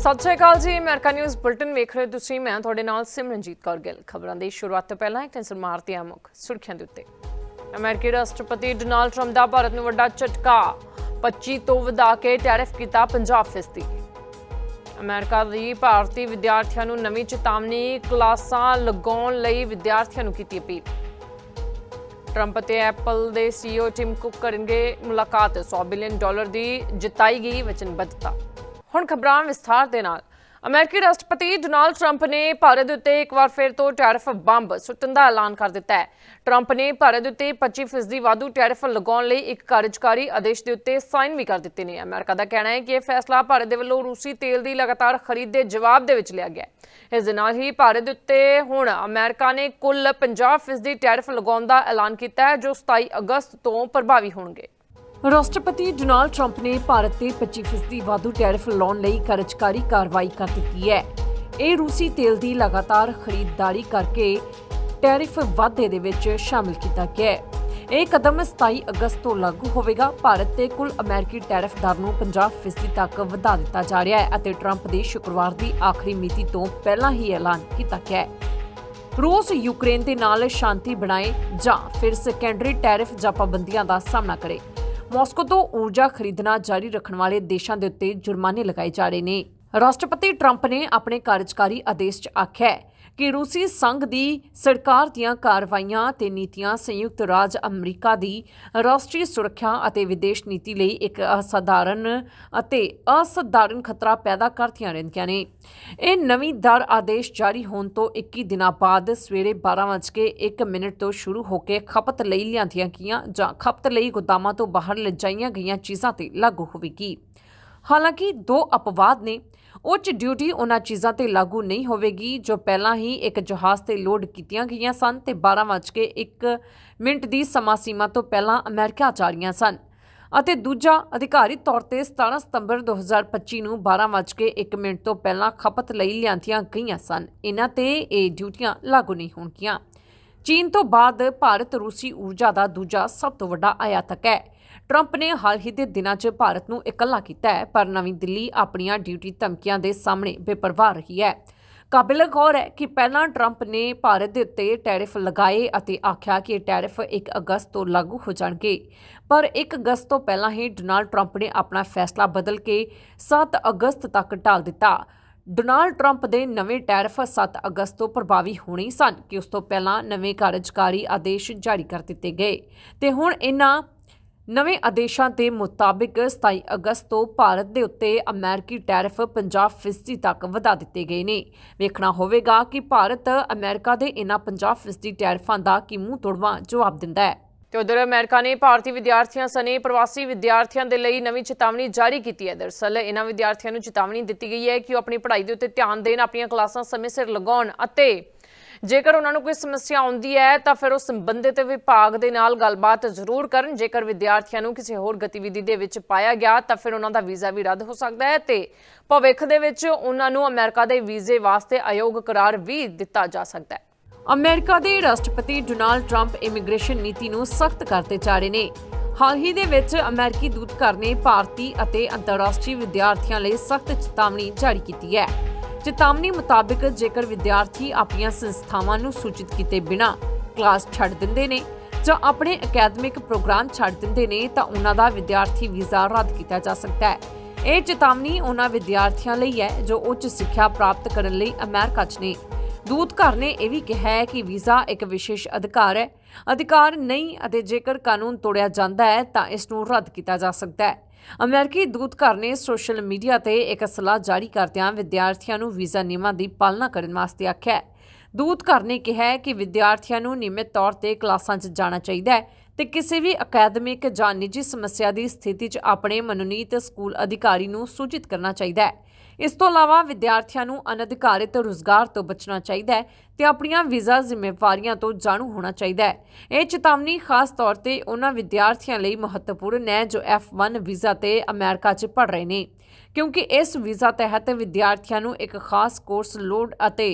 ਸਤਿ ਸ਼੍ਰੀ ਅਕਾਲ ਜੀ America news bulletin ਵੇਖ ਰਹੇ ਹੋ ਤੁਸੀਂ, ਮੈਂ ਤੁਹਾਡੇ ਨਾਲ ਸਿਮਰਨਜੀਤ ਕੌਰ ਗਿੱਲ। ਖਬਰਾਂ ਦੀ ਸ਼ੁਰੂਆਤ ਤੋਂ ਪਹਿਲਾਂ ਇੱਕ ਨਜ਼ਰ ਮਾਰਦੇ ਹਾਂ ਸੁਰਖੀਆਂ ਦੇ ਉੱਤੇ। ਅਮਰੀਕੀ ਰਾਸ਼ਟਰਪਤੀ ਡੋਨਾਲਡ ਟਰੰਪ ਦਾ ਭਾਰਤ ਨੂੰ ਵੱਡਾ ਝਟਕਾ 25 ਤੋਂ ਵਧਾ ਕੇ ਟੈਰਿਫ ਕੀਤਾ 50 ਫੀਸਦੀ ਅਮਰੀਕਾ ਦੀ ਭਾਰਤੀ ਵਿਦਿਆਰਥੀਆਂ ਨੂੰ ਨਵੀਂ ਚੇਤਾਵਨੀ, ਕਲਾਸਾਂ ਲਗਾਉਣ ਲਈ ਵਿਦਿਆਰਥੀਆਂ ਨੂੰ ਕੀਤੀ ਅਪੀਲ। ਟਰੰਪ ਅਤੇ ਐਪਲ ਦੇ ਸੀਈਓ ਟਿਮ ਕੁੱਕ ਕਰਨਗੇ ਮੁਲਾਕਾਤ 100 ਬਿਲੀਅਨ ਡਾਲਰ ਦੀ ਜਿਤਾਈ ਗਈ ਵਚਨਬੱਧਤਾ। ਹੁਣ ਖਬਰਾਂ ਵਿਸਥਾਰ ਦੇ ਨਾਲ। ਅਮਰੀਕੀ ਰਾਸ਼ਟਰਪਤੀ ਡੋਨਾਲਡ ਟਰੰਪ ਨੇ ਭਾਰਤ ਦੇ ਉੱਤੇ ਇੱਕ ਵਾਰ ਫਿਰ ਤੋਂ ਟੈਰਿਫ ਬੰਬ ਸੁੱਟਣ ਦਾ ਐਲਾਨ ਕਰ ਦਿੱਤਾ ਹੈ। ਟਰੰਪ ਨੇ ਭਾਰਤ ਦੇ ਉੱਤੇ 25% ਵਾਧੂ ਟੈਰਿਫ ਲਗਾਉਣ ਲਈ ਇੱਕ ਕਾਰਜਕਾਰੀ ਆਦੇਸ਼ ਦੇ ਉੱਤੇ ਸਾਈਨ ਵੀ ਕਰ ਦਿੱਤੇ ਨੇ। ਅਮਰੀਕਾ ਦਾ ਕਹਿਣਾ ਹੈ ਕਿ ਇਹ ਫੈਸਲਾ ਭਾਰਤ ਦੇ ਵੱਲੋਂ ਰੂਸੀ ਤੇਲ ਦੀ ਲਗਾਤਾਰ ਖਰੀਦ ਦੇ ਜਵਾਬ ਦੇ ਵਿੱਚ ਲਿਆ ਗਿਆ ਹੈ। ਇਸ ਦੇ ਨਾਲ ਹੀ ਭਾਰਤ ਦੇ ਉੱਤੇ ਹੁਣ ਅਮਰੀਕਾ ਨੇ ਕੁੱਲ 50% ਟੈਰਿਫ ਲਗਾਉਣ ਦਾ ਐਲਾਨ ਕੀਤਾ ਹੈ, ਜੋ 27 ਅਗਸਤ ਤੋਂ ਪ੍ਰਭਾਵੀ ਹੋਣਗੇ। ਰਾਸ਼ਟਰਪਤੀ ਡੋਨਾਲਡ ਟਰੰਪ ਨੇ ਭਾਰਤ ਤੇ 25% ਵਾਧੂ ਟੈਰਿਫ ਲਾਉਣ ਲਈ ਕਾਰਜਕਾਰੀ ਕਾਰਵਾਈ ਕਰ ਦਿੱਤੀ ਹੈ। ਇਹ ਰੂਸੀ ਤੇਲ ਦੀ ਲਗਾਤਾਰ ਖਰੀਦਦਾਰੀ ਕਰਕੇ ਟੈਰਿਫ ਵਾਧੇ ਦੇ ਵਿੱਚ ਸ਼ਾਮਿਲ ਕੀਤਾ ਗਿਆ ਹੈ। ਇਹ ਕਦਮ 27 ਅਗਸਤ ਤੋਂ ਲਾਗੂ ਹੋਵੇਗਾ। ਭਾਰਤ ਤੇ ਕੁੱਲ ਅਮਰੀਕੀ ਟੈਰਿਫ ਦਰ ਨੂੰ 50% ਤੱਕ ਵਧਾ ਦਿੱਤਾ ਜਾ ਰਿਹਾ ਹੈ ਅਤੇ ਟਰੰਪ ਦੇ ਸ਼ੁੱਕਰਵਾਰ ਦੀ ਆਖਰੀ ਮਿਤੀ ਤੋਂ ਪਹਿਲਾਂ ਹੀ ਐਲਾਨ ਕੀਤਾ ਗਿਆ ਹੈ। ਰੂਸ, ਯੂਕਰੇਨ ਦੇ ਨਾਲ ਸ਼ਾਂਤੀ ਬਣਾਏ ਜਾਂ ਫਿਰ ਸੈਕੰਡਰੀ ਟੈਰਿਫ ਜਾਂ ਪਾਬੰਦੀਆਂ ਦਾ ਸਾਹਮਣਾ ਕਰੇ। ਮਾਸਕੋ ਤੋਂ ਊਰਜਾ ਖਰੀਦਣਾ ਜਾਰੀ ਰੱਖਣ ਵਾਲੇ ਦੇਸ਼ਾਂ ਦੇ ਉੱਤੇ ਜੁਰਮਾਨੇ ਲਗਾਏ ਜਾ ਰਹੇ ਨੇ। ਰਾਸ਼ਟਰਪਤੀ ਟਰੰਪ ਨੇ ਆਪਣੇ ਕਾਰਜਕਾਰੀ ਆਦੇਸ਼ 'ਚ ਆਖਿਆ ਹੈ ਕਿ ਰੂਸੀ ਸੰਘ ਦੀ ਸਰਕਾਰ ਦੀਆਂ ਕਾਰਵਾਈਆਂ ਤੇ ਨੀਤੀਆਂ ਸੰਯੁਕਤ ਰਾਜ ਅਮਰੀਕਾ ਦੀ ਰਾਸ਼ਟਰੀ ਸੁਰੱਖਿਆ ਅਤੇ ਵਿਦੇਸ਼ ਨੀਤੀ ਲਈ ਇੱਕ ਅਸਾਧਾਰਨ ਅਤੇ ਅਸਾਧਾਰਨ ਖਤਰਾ ਪੈਦਾ ਕਰਦੀਆਂ ਰਹਿੰਦੀਆਂ ਨੇ। ਇਹ ਨਵੀਂ ਦਰ ਆਦੇਸ਼ ਜਾਰੀ ਹੋਣ ਤੋਂ 21 ਦਿਨਾਂ ਬਾਅਦ ਸਵੇਰੇ 12:01 ਮਿੰਟ ਤੋਂ ਸ਼ੁਰੂ ਹੋ ਕੇ ਖਪਤ ਲਈ ਲਿਆਂਦੀਆਂ ਗਈਆਂ ਜਾਂ ਖਪਤ ਲਈ ਗੋਦਾਮਾਂ ਤੋਂ ਬਾਹਰ ਲਿਜਾਈਆਂ ਗਈਆਂ ਚੀਜ਼ਾਂ ਤੇ ਲਾਗੂ ਹੋਵੇਗੀ। ਹਾਲਾਂਕਿ ਦੋ ਅਪਵਾਦ ਨੇ। ਉੱਚ ਡਿਊਟੀ ਉਹਨਾਂ ਚੀਜ਼ਾਂ ਤੇ ਲਾਗੂ ਨਹੀਂ ਹੋਵੇਗੀ, ਜੋ ਪਹਿਲਾਂ ਹੀ ਇੱਕ ਜਹਾਜ਼ ਤੇ ਲੋਡ ਕੀਤੀਆਂ ਗਈਆਂ ਸਨ ਤੇ 12:01 ਮਿੰਟ ਦੀ ਸਮਾਂ ਸੀਮਾ ਤੋਂ ਪਹਿਲਾਂ ਅਮਰੀਕਾ ਜਾ ਰਹੀਆਂ ਸਨ। ਅਤੇ ਦੂਜਾ ਅਧਿਕਾਰਿਤ ਤੌਰ ਤੇ 17 ਸਤੰਬਰ 2025 ਨੂੰ 12:01 ਮਿੰਟ ਤੋਂ ਪਹਿਲਾਂ ਖਪਤ ਲਈ ਲਿਆਂਦੀਆਂ ਗਈਆਂ ਸਨ। ਇਹਨਾਂ ਤੇ ਇਹ ਡਿਊਟੀਆਂ ਲਾਗੂ ਨਹੀਂ ਹੋਣਗੀਆਂ। ਚੀਨ ਤੋਂ ਬਾਅਦ ਭਾਰਤ ਰੂਸੀ ਊਰਜਾ ਦਾ ਦੂਜਾ ਸਭ ਤੋਂ ਵੱਡਾ ਆਯਾਤਕ ਹੈ। ਟਰੰਪ ਨੇ ਹਾਲ ਹੀ ਦੇ ਦਿਨਾਂ 'ਚ ਭਾਰਤ ਨੂੰ ਇਕੱਲਾ ਕੀਤਾ ਹੈ, ਪਰ ਨਵੀਂ ਦਿੱਲੀ ਆਪਣੀਆਂ ਡਿਊਟੀ ਧਮਕੀਆਂ ਦੇ ਸਾਹਮਣੇ ਬੇਪਰਵਾਹ ਰਹੀ ਹੈ। ਕਾਬਿਲ ਗੌਰ ਹੈ ਕਿ ਪਹਿਲਾਂ ਟਰੰਪ ਨੇ ਭਾਰਤ ਦੇ ਉੱਤੇ ਟੈਰਿਫ ਲਗਾਏ ਅਤੇ ਆਖਿਆ ਕਿ ਇਹ ਟੈਰਿਫ 1 ਅਗਸਤ ਤੋਂ ਲਾਗੂ ਹੋ ਜਾਣਗੇ। ਪਰ 1 ਅਗਸਤ ਤੋਂ ਪਹਿਲਾਂ ਹੀ ਡੋਨਾਲਡ ਟਰੰਪ ਨੇ ਆਪਣਾ ਫੈਸਲਾ ਬਦਲ ਕੇ 7 ਅਗਸਤ ਤੱਕ ਟਾਲ ਦਿੱਤਾ। ਡੋਨਾਲਡ ਟਰੰਪ ਦੇ ਨਵੇਂ ਟੈਰਿਫ 7 ਅਗਸਤ ਤੋਂ ਪ੍ਰਭਾਵੀ ਹੋਣੇ ਸਨ ਕਿ ਉਸ ਤੋਂ ਪਹਿਲਾਂ ਨਵੇਂ ਕਾਰਜਕਾਰੀ ਆਦੇਸ਼ ਜਾਰੀ ਕਰ ਦਿੱਤੇ ਗਏ। ਤੇ ਹੁਣ ਇਹਨਾਂ ਨਵੇਂ ਆਦੇਸ਼ਾਂ ਦੇ ਮੁਤਾਬਿਕ 27 ਅਗਸਤ ਤੋਂ ਭਾਰਤ ਦੇ ਉੱਤੇ ਅਮਰੀਕੀ ਟੈਰਿਫ 50% ਤੱਕ ਵਧਾ ਦਿੱਤੇ ਗਏ ਨੇ। ਵੇਖਣਾ ਹੋਵੇਗਾ ਕਿ ਭਾਰਤ ਅਮਰੀਕਾ ਦੇ ਇਹਨਾਂ 50% ਟੈਰਿਫਾਂ ਦਾ ਕੀ ਮੂੰਹ ਤੋੜਵਾ, ਜਵਾਬ ਦਿੰਦਾ ਹੈ। ਤੇ ਉਧਰ ਅਮਰੀਕਾ ਨੇ ਭਾਰਤੀ ਵਿਦਿਆਰਥੀਆਂ ਸਣੇ ਪ੍ਰਵਾਸੀ ਵਿਦਿਆਰਥੀਆਂ ਦੇ ਲਈ ਨਵੀਂ ਚੇਤਾਵਨੀ ਜਾਰੀ ਕੀਤੀ ਹੈ। ਦਰਸਲ ਇਹਨਾਂ ਵਿਦਿਆਰਥੀਆਂ ਨੂੰ ਚੇਤਾਵਨੀ ਦਿੱਤੀ ਗਈ ਹੈ ਕਿ ਉਹ ਆਪਣੀ ਪੜ੍ਹਾਈ ਦੇ ਉੱਤੇ ਧਿਆਨ ਦੇਣ, ਆਪਣੀਆਂ ਕਲਾਸਾਂ ਸਮੇਂ ਸਿਰ ਲਗਾਉਣ ਅਤੇ ਜੇਕਰ ਉਹਨਾਂ ਨੂੰ ਕੋਈ ਸਮੱਸਿਆ ਆਉਂਦੀ ਹੈ, ਤਾਂ ਫਿਰ ਉਹ ਸੰਬੰਧਿਤ ਵਿਭਾਗ ਦੇ ਨਾਲ ਗੱਲਬਾਤ ਜ਼ਰੂਰ ਕਰਨ। ਜੇਕਰ ਵਿਦਿਆਰਥੀਆਂ ਨੂੰ ਕਿਸੇ ਹੋਰ ਗਤੀਵਿਧੀ ਦੇ ਵਿੱਚ ਪਾਇਆ ਗਿਆ, ਤਾਂ ਫਿਰ ਉਹਨਾਂ ਦਾ ਵੀਜ਼ਾ ਵੀ ਰੱਦ ਹੋ ਸਕਦਾ ਹੈ ਤੇ ਭਵਿੱਖ ਦੇ ਵਿੱਚ ਉਹਨਾਂ ਨੂੰ ਅਮਰੀਕਾ ਦੇ ਵੀਜ਼ੇ ਵਾਸਤੇ ਅਯੋਗ ਕਰਾਰ ਵੀ ਦਿੱਤਾ ਜਾ ਸਕਦਾ ਹੈ। ਅਮਰੀਕਾ ਦੇ ਰਾਸ਼ਟਰਪਤੀ ਡੋਨਾਲਡ ਟਰੰਪ ਇਮੀਗ੍ਰੇਸ਼ਨ ਨੀਤੀ ਨੂੰ ਸਖਤ ਕਰਦੇ ਜਾ ਰਹੇ ਨੇ। ਹਾਲ ਹੀ ਦੇ ਵਿੱਚ ਅਮਰੀਕੀ ਦੂਤਘਰ ਨੇ ਭਾਰਤੀ ਅਤੇ ਅੰਤਰਰਾਸ਼ਟਰੀ ਵਿਦਿਆਰਥੀਆਂ ਲਈ ਸਖਤ ਚੇਤਾਵਨੀ ਜਾਰੀ ਕੀਤੀ ਹੈ। ਚੇਤਾਵਨੀ ਮੁਤਾਬਕ ਜੇਕਰ ਵਿਦਿਆਰਥੀ ਆਪਣੀਆਂ ਸੰਸਥਾਵਾਂ ਨੂੰ ਸੂਚਿਤ ਕੀਤੇ ਬਿਨਾ ਕਲਾਸ ਛੱਡ ਦਿੰਦੇ ਨੇ ਜਾਂ ਆਪਣੇ ਅਕੈਡਮਿਕ ਪ੍ਰੋਗਰਾਮ ਛੱਡ ਦਿੰਦੇ ਨੇ ਤਾਂ ਉਹਨਾਂ ਦਾ ਵਿਦਿਆਰਥੀ ਵੀਜ਼ਾ ਰੱਦ ਕੀਤਾ ਜਾ ਸਕਦਾ ਹੈ। ਇਹ ਚੇਤਾਵਨੀ ਉਹਨਾਂ ਵਿਦਿਆਰਥੀਆਂ ਲਈ ਹੈ ਜੋ ਉੱਚ ਸਿੱਖਿਆ ਪ੍ਰਾਪਤ ਕਰਨ ਲਈ ਅਮਰੀਕਾ 'ਚ ਨੇ। ਦੂਤਘਰ ਨੇ ਇਹ ਵੀ ਕਿਹਾ ਹੈ ਕਿ ਵੀਜ਼ਾ ਇੱਕ ਵਿਸ਼ੇਸ਼ ਅਧਿਕਾਰ ਹੈ। ਅਧਿਕਾਰ ਨਹੀਂ ਅਤੇ ਜੇਕਰ ਕਾਨੂੰਨ ਤੋੜਿਆ ਜਾਂਦਾ ਹੈ ਤਾਂ ਇਸ ਨੂੰ ਰੱਦ ਕੀਤਾ ਜਾ ਸਕਦਾ ਹੈ। ਅਮਰੀਕੀ ਦੂਤਘਰ ਨੇ ਸੋਸ਼ਲ ਮੀਡੀਆ ਤੇ ਇੱਕ ਸਲਾਹ ਜਾਰੀ ਕਰਦਿਆਂ ਵਿਦਿਆਰਥੀਆਂ ਨੂੰ ਵੀਜ਼ਾ ਨਿਯਮਾਂ ਦੀ ਪਾਲਣਾ ਕਰਨ ਵਾਸਤੇ ਆਖਿਆ ਹੈ। ਦੂਤਘਰ ਨੇ ਕਿਹਾ ਹੈ ਕਿ ਵਿਦਿਆਰਥੀਆਂ ਨੂੰ ਨਿਯਮਿਤ ਤੌਰ ਤੇ ਕਲਾਸਾਂ 'ਚ ਜਾਣਾ ਚਾਹੀਦਾ ਹੈ ਤੇ ਕਿਸੇ ਵੀ ਅਕੈਡਮਿਕ ਜਾਂ ਨਿੱਜੀ ਸਮੱਸਿਆ ਦੀ ਸਥਿਤੀ 'ਚ ਆਪਣੇ ਮਨੋਨੀਤ ਸਕੂਲ ਅਧਿਕਾਰੀ ਨੂੰ ਸੂਚਿਤ ਕਰਨਾ ਚਾਹੀਦਾ ਹੈ। ਇਸ ਤੋਂ ਇਲਾਵਾ ਵਿਦਿਆਰਥੀਆਂ ਨੂੰ ਅਨਧਿਕਾਰਿਤ ਰੁਜ਼ਗਾਰ ਤੋਂ ਬਚਣਾ ਚਾਹੀਦਾ ਹੈ ਤੇ ਆਪਣੀਆਂ ਵੀਜ਼ਾ ਜ਼ਿੰਮੇਵਾਰੀਆਂ ਤੋਂ ਜਾਣੂ ਹੋਣਾ ਚਾਹੀਦਾ ਹੈ। ਇਹ ਚੇਤਾਵਨੀ ਖਾਸ ਤੌਰ ਤੇ ਉਹਨਾਂ ਵਿਦਿਆਰਥੀਆਂ ਲਈ ਮਹੱਤਵਪੂਰਨ ਹੈ ਜੋ F1 ਵੀਜ਼ਾ ਤੇ ਅਮਰੀਕਾ 'ਚ ਪੜ ਰਹੇ ਨੇ। ਕਿਉਂਕਿ ਇਸ ਵੀਜ਼ਾ ਤਹਿਤ ਵਿਦਿਆਰਥੀਆਂ ਨੂੰ ਇੱਕ ਖਾਸ ਕੋਰਸ ਲੋਡ ਅਤੇ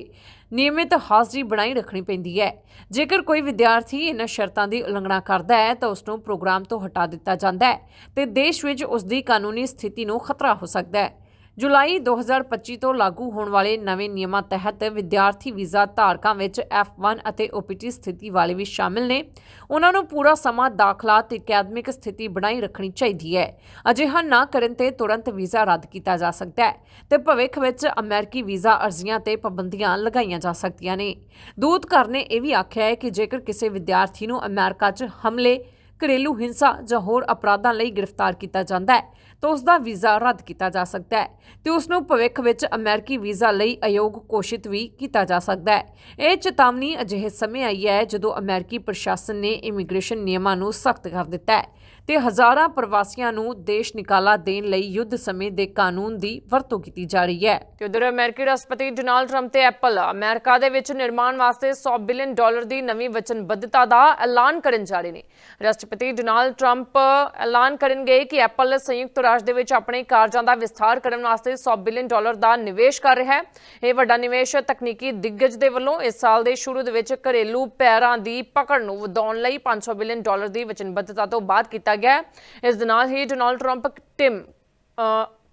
ਨਿਯਮਿਤ ਹਾਜ਼ਰੀ ਬਣਾਈ ਰੱਖਣੀ ਪੈਂਦੀ ਹੈ। ਜੇਕਰ ਕੋਈ ਵਿਦਿਆਰਥੀ ਇਹਨਾਂ ਸ਼ਰਤਾਂ ਦੀ ਉਲੰਘਣਾ ਕਰਦਾ ਹੈ ਤਾਂ ਉਸ ਨੂੰ ਪ੍ਰੋਗਰਾਮ ਤੋਂ ਹਟਾ ਦਿੱਤਾ ਜਾਂਦਾ ਹੈ ਤੇ ਦੇਸ਼ ਵਿੱਚ ਉਸ ਦੀ ਕਾਨੂੰਨੀ ਸਥਿਤੀ ਨੂੰ ਖਤਰਾ ਹੋ ਸਕਦਾ ਹੈ। ਜੁਲਾਈ 2025 ਤੋਂ ਲਾਗੂ ਹੋਣ ਵਾਲੇ ਨਵੇਂ ਨਿਯਮਾਂ ਤਹਿਤ ਵਿਦਿਆਰਥੀ ਵੀਜ਼ਾ ਧਾਰਕਾਂ ਵਿੱਚ F1 ਅਤੇ OPT ਸਥਿਤੀ ਵਾਲੇ ਵੀ ਸ਼ਾਮਿਲ ਨੇ। ਉਹਨਾਂ ਨੂੰ ਪੂਰਾ ਸਮਾਂ ਦਾਖਲਾ ਤੇ ਅਕੈਡਮਿਕ ਸਥਿਤੀ ਬਣਾਈ ਰੱਖਣੀ ਚਾਹੀਦੀ ਹੈ। ਅਜਿਹਾ ਨਾ ਕਰਨ ਤੇ ਤੁਰੰਤ ਵੀਜ਼ਾ ਰੱਦ ਕੀਤਾ ਜਾ ਸਕਦਾ ਹੈ ਤੇ ਭਵਿੱਖ ਵਿੱਚ ਅਮਰੀਕੀ ਵੀਜ਼ਾ ਅਰਜ਼ੀਆਂ ਤੇ ਪਾਬੰਦੀਆਂ ਲਗਾਈਆਂ ਜਾ ਸਕਦੀਆਂ ਨੇ। ਦੂਤ ਘਰ ਨੇ ਇਹ ਵੀ ਆਖਿਆ ਹੈ ਕਿ ਜੇਕਰ ਕਿਸੇ ਵਿਦਿਆਰਥੀ ਨੂੰ ਅਮਰੀਕਾ 'ਚ ਹਮਲੇ ਘਰੇਲੂ ਹਿੰਸਾ ਜਾਂ ਹੋਰ ਅਪਰਾਧਾਂ ਲਈ ਗ੍ਰਿਫਤਾਰ ਕੀਤਾ ਜਾਂਦਾ ਹੈ, ਤਾਂ ਉਸ ਦਾ ਵੀਜ਼ਾ ਰੱਦ ਕੀਤਾ ਜਾ ਸਕਦਾ ਹੈ ਤੇ ਉਸ ਨੂੰ ਭਵਿੱਖ ਵਿੱਚ ਅਮਰੀਕੀ ਵੀਜ਼ਾ ਲਈ ਅਯੋਗ ਘੋਸ਼ਿਤ ਵੀ ਕੀਤਾ ਜਾ ਸਕਦਾ ਹੈ। ਇਹ ਚੇਤਾਵਨੀ ਅਜਿਹੇ ਸਮੇਂ ਆਈ ਹੈ ਜਦੋਂ ਅਮਰੀਕੀ ਪ੍ਰਸ਼ਾਸਨ ਨੇ ਇਮੀਗ੍ਰੇਸ਼ਨ ਨਿਯਮਾਂ ਨੂੰ ਸਖਤ ਕਰ ਦਿੱਤਾ ਹੈ। ਤੇ ਹਜ਼ਾਰਾਂ ਪ੍ਰਵਾਸੀਆਂ ਨੂੰ ਦੇਸ਼ ਨਿਕਾਲਾ ਦੇਣ ਲਈ ਯੁੱਧ ਸਮੇਂ ਦੇ ਕਾਨੂੰਨ ਦੀ ਵਰਤੋਂ ਕੀਤੀ ਜਾ ਰਹੀ ਹੈ। ਤੇ ਉਧਰ ਅਮਰੀਕੀ ਰਾਸ਼ਟਰਪਤੀ ਡੋਨਾਲਡ ਟਰੰਪ ਤੇ ਐਪਲ, ਅਮਰੀਕਾ ਦੇ ਵਿੱਚ ਨਿਰਮਾਣ ਵਾਸਤੇ 100 ਬਿਲੀਅਨ ਡਾਲਰ ਦੀ ਨਵੀਂ ਵਚਨਬੱਧਤਾ ਦਾ ਐਲਾਨ ਕਰਨ ਜਾ ਰਹੇ ਨੇ। ਰਾਸ਼ਟਰਪਤੀ ਡੋਨਾਲਡ ਟਰੰਪ ਐਲਾਨ ਕਰਨਗੇ ਕਿ ਐਪਲ ਸੰਯੁਕਤ ਰਾਜ ਦੇ ਵਿੱਚ ਆਪਣੇ ਕਾਰਜਾਂ ਦਾ ਵਿਸਥਾਰ ਕਰਨ ਵਾਸਤੇ 100 ਬਿਲੀਅਨ ਡਾਲਰ ਦਾ ਨਿਵੇਸ਼ ਕਰ ਰਿਹਾ ਹੈ। ਇਹ ਵੱਡਾ ਨਿਵੇਸ਼ ਤਕਨੀਕੀ ਦਿੱਗਜ ਦੇ ਵੱਲੋਂ ਇਸ ਸਾਲ ਦੇ ਸ਼ੁਰੂ ਦੇ ਵਿੱਚ ਘਰੇਲੂ ਪੈਰਾਂ ਦੀ ਪਕੜ ਨੂੰ ਵਧਾਉਣ ਲਈ 500 ਬਿਲੀਅਨ ਡਾਲਰ ਦੀ ਵਚਨਬੱਧਤਾ ਤੋਂ ਬਾਅਦ ਕੀਤਾ ਗਿਆ ਹੈ। ਇਸ ਦੇ ਨਾਲ ਹੀ ਡੋਨਾਲਡ ਟਰੰਪ ਟਿਮ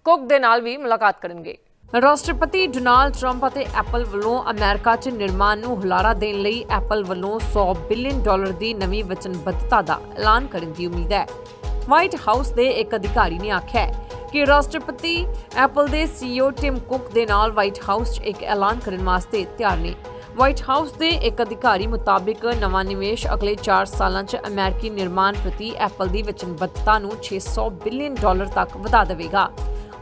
ਕੁੱਕ ਦੇ ਨਾਲ ਵੀ ਮੁਲਾਕਾਤ ਕਰਨਗੇ। ਰਾਸ਼ਟਰਪਤੀ ਡੋਨਾਲਡ ਟਰੰਪ ਅਤੇ ਐਪਲ ਵੱਲੋਂ ਅਮਰੀਕਾ 'ਚ ਨਿਰਮਾਣ ਨੂੰ ਹੁਲਾਰਾ ਦੇਣ ਲਈ ਐਪਲ ਵੱਲੋਂ 100 ਬਿਲੀਅਨ ਡਾਲਰ ਦੀ ਨਵੀਂ ਵਚਨਬੱਧਤਾ ਦਾ ਐਲਾਨ ਕਰਨ ਦੀ ਉਮੀਦ ਹੈ। ਵਾਈਟ ਹਾਊਸ ਦੇ ਇੱਕ ਅਧਿਕਾਰੀ ਨੇ ਆਖਿਆ ਕਿ ਰਾਸ਼ਟਰਪਤੀ ਐਪਲ ਦੇ ਸੀਈਓ ਟਿਮ ਕੁੱਕ ਦੇ ਨਾਲ ਵਾਈਟ ਹਾਊਸ 'ਚ ਇੱਕ ਐਲਾਨ ਕਰਨ ਵਾਸਤੇ ਤਿਆਰ ਨੇ। ਵਾਈਟ ਹਾਊਸ ਦੇ ਇੱਕ ਅਧਿਕਾਰੀ ਮੁਤਾਬਿਕ ਨਵਾਂ ਨਿਵੇਸ਼ ਅਗਲੇ 4 ਸਾਲਾਂ 'ਚ ਅਮਰੀਕੀ ਨਿਰਮਾਣ ਪ੍ਰਤੀ ਐਪਲ ਦੀ ਵਚਨਬੱਧਤਾ ਨੂੰ 600 ਬਿਲੀਅਨ ਡਾਲਰ ਤੱਕ ਵਧਾ ਦੇਵੇਗਾ।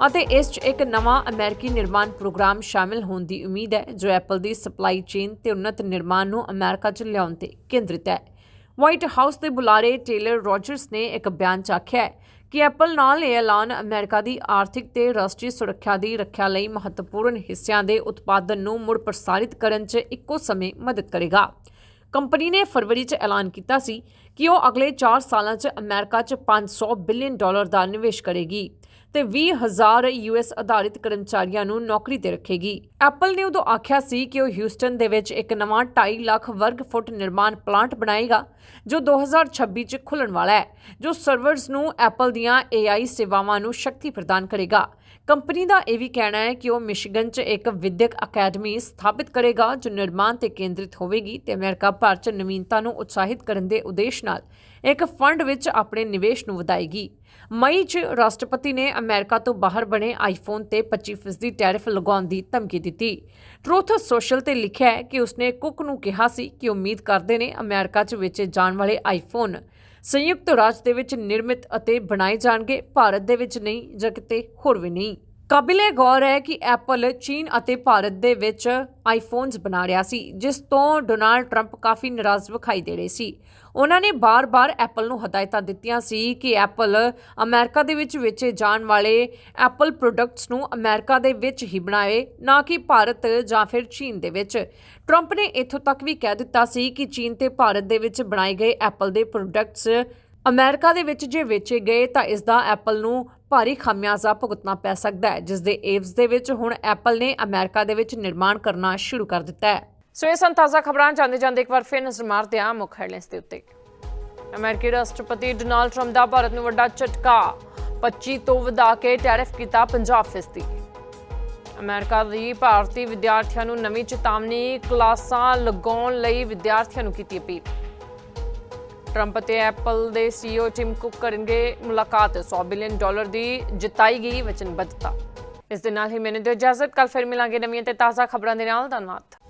ਅਤੇ ਇਸ 'ਚ ਇੱਕ ਨਵਾਂ ਅਮਰੀਕੀ ਨਿਰਮਾਣ ਪ੍ਰੋਗਰਾਮ ਸ਼ਾਮਿਲ ਹੋਣ ਦੀ ਉਮੀਦ ਹੈ, ਜੋ ਐਪਲ ਦੀ ਸਪਲਾਈ ਚੇਨ ਤੇ ਉન્નਤ ਨਿਰਮਾਣ ਨੂੰ ਅਮਰੀਕਾ 'ਚ ਲਿਆਉਣ ਤੇ ਕੇਂਦਰਿਤ ਹੈ। ਵਾਈਟ ਹਾਊਸ ਦੇ ਬੁਲਾਰੇ ਟੇਲਰ ਰੋਜਰਸ ਨੇ ਇੱਕ ਬਿਆਨ 'ਚ ਆਖਿਆ ਹੈ ਕਿ ਐਪਲ ਨਾਲ ਇਹ ਐਲਾਨ ਅਮਰੀਕਾ ਦੀ ਆਰਥਿਕ ਤੇ ਰਾਸ਼ਟਰੀ ਸੁਰੱਖਿਆ ਦੀ ਰੱਖਿਆ ਲਈ ਮਹੱਤਵਪੂਰਨ ਹਿੱਸਿਆਂ ਦੇ ਉਤਪਾਦਨ ਨੂੰ ਮੁੜ ਪ੍ਰਸਾਰਿਤ ਕਰਨ 'ਚ ਇੱਕੋ ਸਮੇਂ ਮਦਦ ਕਰੇਗਾ। ਕੰਪਨੀ ਨੇ ਫਰਵਰੀ 'ਚ ਐਲਾਨ ਕੀਤਾ ਸੀ ਕਿ ਉਹ ਅਗਲੇ 4 ਸਾਲਾਂ 'ਚ ਅਮਰੀਕਾ 'ਚ 500 ਬਿਲੀਅਨ ਡਾਲਰ ਦਾ ਨਿਵੇਸ਼ ਕਰੇਗੀ। ਤੇ 20000 ਯੂਐਸ ਆਧਾਰਿਤ ਕਰਮਚਾਰੀਆਂ ਨੂੰ ਨੌਕਰੀ ਤੇ ਰੱਖੇਗੀ। ਐਪਲ ਨੇ ਉਦੋਂ ਆਖਿਆ ਸੀ ਕਿ ਉਹ ਹਿਊਸਟਨ ਦੇ ਵਿੱਚ ਇੱਕ ਨਵਾਂ 2.5 ਲੱਖ ਵਰਗ ਫੁੱਟ ਨਿਰਮਾਣ ਪਲਾਂਟ ਬਣਾਏਗਾ, ਜੋ 2026 ਚ ਖੁੱਲਣ ਵਾਲਾ ਹੈ, ਜੋ ਸਰਵਰਸ ਨੂੰ ਐਪਲ ਦੀਆਂ AI ਸੇਵਾਵਾਂ ਨੂੰ ਸ਼ਕਤੀ ਪ੍ਰਦਾਨ ਕਰੇਗਾ। ਕੰਪਨੀ ਦਾ ਇਹ ਵੀ ਕਹਿਣਾ ਹੈ ਕਿ ਉਹ ਮਿਸ਼ੀਗਨ 'ਚ ਇੱਕ ਵਿਦਿਅਕ ਅਕੈਡਮੀ ਸਥਾਪਿਤ ਕਰੇਗਾ, ਜੋ ਨਿਰਮਾਣ ਤੇ ਕੇਂਦਰਿਤ ਹੋਵੇਗੀ ਤੇ ਅਮਰੀਕਾ ਭਰ 'ਚ ਨਵੀਨਤਾ ਨੂੰ ਉਤਸ਼ਾਹਿਤ ਕਰਨ ਦੇ ਉਦੇਸ਼ ਨਾਲ ਇੱਕ ਫੰਡ ਵਿੱਚ ਆਪਣੇ ਨਿਵੇਸ਼ ਨੂੰ ਵਧਾਏਗੀ। ਮਈ 'ਚ ਰਾਸ਼ਟਰਪਤੀ ਨੇ ਅਮਰੀਕਾ ਤੋਂ ਬਾਹਰ ਬਣੇ ਆਈਫੋਨ ਤੇ 25% ਟੈਰਿਫ ਲਗਾਉਣ ਦੀ ਧਮਕੀ ਦਿੱਤੀ। ਟਰੂਥ ਸੋਸ਼ਲ ਤੇ ਲਿਖਿਆ ਹੈ ਕਿ ਉਸਨੇ ਕੁੱਕ ਨੂੰ ਕਿਹਾ ਸੀ ਕਿ ਉਮੀਦ ਕਰਦੇ ਨੇ ਅਮਰੀਕਾ 'ਚ ਵੇਚੇ ਜਾਣ ਵਾਲੇ ਆਈਫੋਨ ਸੰਯੁਕਤ ਰਾਜ ਦੇ ਵਿੱਚ ਨਿਰਮਿਤ ਅਤੇ ਬਣਾਏ ਜਾਣਗੇ, ਭਾਰਤ ਦੇ ਵਿੱਚ ਨਹੀਂ, ਜਾਂ ਕਿਤੇ ਹੋਰ ਵੀ ਨਹੀਂ। ਕਾਬਿਲੇ ਗੌਰ ਹੈ ਕਿ ਐਪਲ ਚੀਨ ਅਤੇ ਭਾਰਤ ਦੇ ਵਿੱਚ ਆਈਫੋਨਸ ਬਣਾ ਰਿਹਾ ਸੀ, ਜਿਸ ਤੋਂ ਡੋਨਾਲਡ ਟਰੰਪ ਕਾਫੀ ਨਾਰਾਜ਼ ਵਿਖਾਈ ਦੇ ਰਹੇ ਸੀ। ਉਹਨਾਂ ਨੇ ਬਾਰ-ਬਾਰ ਐਪਲ ਨੂੰ ਹਦਾਇਤਾਂ ਦਿੱਤੀਆਂ ਸੀ ਕਿ ਐਪਲ ਅਮਰੀਕਾ ਦੇ ਵਿੱਚ ਵੇਚੇ ਜਾਣ ਵਾਲੇ ਐਪਲ ਪ੍ਰੋਡਕਟਸ ਨੂੰ ਅਮਰੀਕਾ ਦੇ ਵਿੱਚ ਹੀ ਬਣਾਏ, ਨਾ ਕਿ ਭਾਰਤ ਜਾਂ ਫਿਰ ਚੀਨ ਦੇ ਵਿੱਚ। ਟਰੰਪ ਨੇ ਇੱਥੋਂ ਤੱਕ ਵੀ ਕਹਿ ਦਿੱਤਾ ਸੀ ਕਿ ਚੀਨ ਤੇ ਭਾਰਤ ਦੇ ਵਿੱਚ ਬਣਾਏ ਗਏ ਐਪਲ ਦੇ ਪ੍ਰੋਡਕਟਸ ਅਮਰੀਕਾ ਦੇ ਵਿੱਚ ਜੇ ਵੇਚੇ ਗਏ ਤਾਂ ਇਸ ਦਾ ਐਪਲ ਨੂੰ ਭਾਰੀ ਖਾਮਿਆਜ਼ਾ ਭੁਗਤਣਾ ਪੈ ਸਕਦਾ ਹੈ ਜਿਸ ਦੇ ਏਵਜ਼ ਦੇ ਵਿੱਚ ਹੁਣ ਐਪਲ ਨੇ ਅਮਰੀਕਾ ਦੇ ਵਿੱਚ ਨਿਰਮਾਣ ਕਰਨਾ ਸ਼ੁਰੂ ਕਰ ਦਿੱਤਾ ਹੈ। ਸੋ ਇਹ ਸਨ ਤਾਜ਼ਾ ਖਬਰਾਂ ਜਾਂਦੇ ਜਾਂਦੇ ਇੱਕ ਵਾਰ ਫਿਰ ਨਜ਼ਰ ਮਾਰਦੇ ਹਾਂ ਮੁੱਖ ਹੈਡਲਾਈਨਸ ਦੇ ਉੱਤੇ। ਅਮਰੀਕੀ ਰਾਸ਼ਟਰਪਤੀ ਡੋਨਾਲਡ ਟਰੰਪ ਦਾ ਭਾਰਤ ਨੂੰ ਵੱਡਾ ਝਟਕਾ 25 ਤੋਂ ਵਧਾ ਕੇ ਟੈਰਿਫ ਕੀਤਾ 50% ਅਮਰੀਕਾ ਦੀ ਭਾਰਤੀ ਵਿਦਿਆਰਥੀਆਂ ਨੂੰ ਨਵੀਂ ਚੇਤਾਵਨੀ ਕਲਾਸਾਂ ਲਗਾਉਣ ਲਈ ਵਿਦਿਆਰਥੀਆਂ ਨੂੰ ਕੀਤੀ ਅਪੀਲ। ਟਰੰਪ ਅਤੇ ਐਪਲ ਦੇ ਸੀਈਓ ਟਿਮ ਕੁੱਕ ਕਰਨਗੇ ਮੁਲਾਕਾਤ। 100 ਬਿਲੀਅਨ ਡਾਲਰ ਦੀ ਜਿਤਾਈ ਗਈ ਵਚਨਬੱਧਤਾ। ਇਸ ਦੇ ਨਾਲ ਹੀ ਮੈਨੂੰ ਦਿਓ ਇਜਾਜ਼ਤ। ਕੱਲ ਫਿਰ ਮਿਲਾਂਗੇ ਨਵੀਆਂ ਤੇ ਤਾਜ਼ਾ ਖਬਰਾਂ ਦੇ ਨਾਲ। ਧੰਨਵਾਦ।